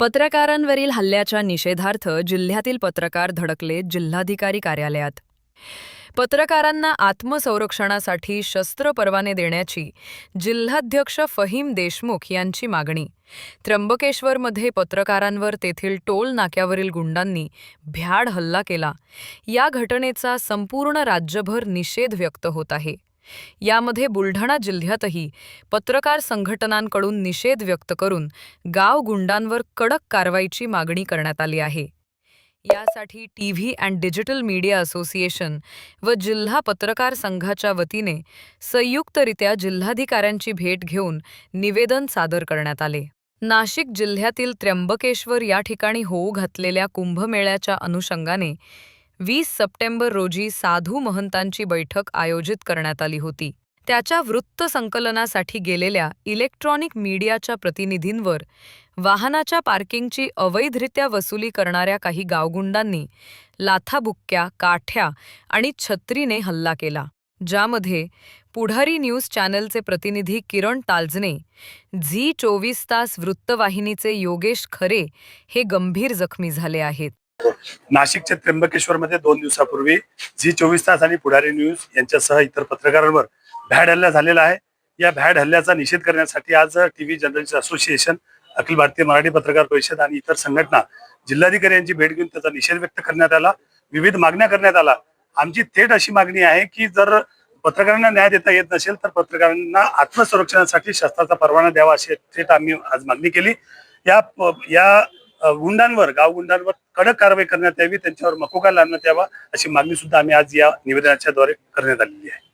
पत्रकारांवरील हल्ल्याच्या निषेधार्थ जिल्ह्यातील पत्रकार धडकले जिल्हाधिकारी कार्यालयात. पत्रकारांना आत्मसंरक्षणासाठी शस्त्र परवाने देण्याची जिल्हाध्यक्ष फहीम देशमुख यांची मागणी. त्र्यंबकेश्वरमध्ये पत्रकारांवर तेथील टोल नाक्यावरील गुंडांनी भ्याड हल्ला केला. या घटनेचा संपूर्ण राज्यभर निषेध व्यक्त होत आहे. यामध्ये बुलढाणा जिल्ह्यातही पत्रकार संघटनांकडून निषेध व्यक्त करून गाव गुंडांवर कडक कारवाईची मागणी करण्यात आली आहे. यासाठी TV and digital media association व जिल्हा पत्रकार संघाच्या वतीने संयुक्तरित्या जिल्हाधिकाऱ्यांची भेट घेऊन निवेदन सादर करण्यात आले. नाशिक जिल्ह्यातील त्र्यंबकेश्वर या ठिकाणी होऊ घातलेल्या कुंभमेळ्याच्या अनुषंगाने वीस सप्टेंबर रोजी साधू महंतांची बैठक आयोजित करण्यात आली होती. त्याच्या वृत्त संकलनासाठी गेलेल्या इलेक्ट्रॉनिक मीडियाच्या प्रतिनिधींवर वाहनाच्या पार्किंगची अवैधरित्या वसुली करणाऱ्या काही गावगुंडांनी लाथाबुक्क्या काठ्या आणि छत्रीने हल्ला केला ज्यामध्ये पुढारी न्यूज चॅनलचे प्रतिनिधी किरण तालजने झी चोवीस तास वृत्तवाहिनीचे योगेश खरे हे गंभीर जखमी झाले आहेत. नाशिकच्या त्र्यंबकेश्वर मध्ये दोन दिवसापूर्वी झी चोवीस तास आणि पुढारी न्यूज यांच्यासह इतर पत्रकारांवर भॅड हल्ला झालेला आहे. या भॅड हल्ल्याचा निषेध करण्यासाठी आज TV journalist association Akhil Bharatiya Marathi पत्रकार परिषद आणि इतर संघटना जिल्हाधिकारी यांची भेट घेऊन त्याचा निषेध व्यक्त करण्यात आला. विविध मागण्या करण्यात आला. आमची थेट अशी मागणी आहे की जर पत्रकारांना न्याय देता येत नसेल तर पत्रकारांना आत्मसंरक्षणासाठी शस्त्राचा परवाना द्यावा अशी थेट आम्ही आज मागणी केली. या या गुंडांवर गाव गुंडांवर कडक कारवाई करण्यात यावी त्यांच्यावर मकोका लावण्यात यावा अशी मागणी सुद्धा आम्ही आज या निवेदनाच्या द्वारे करण्यात आलेली आहे.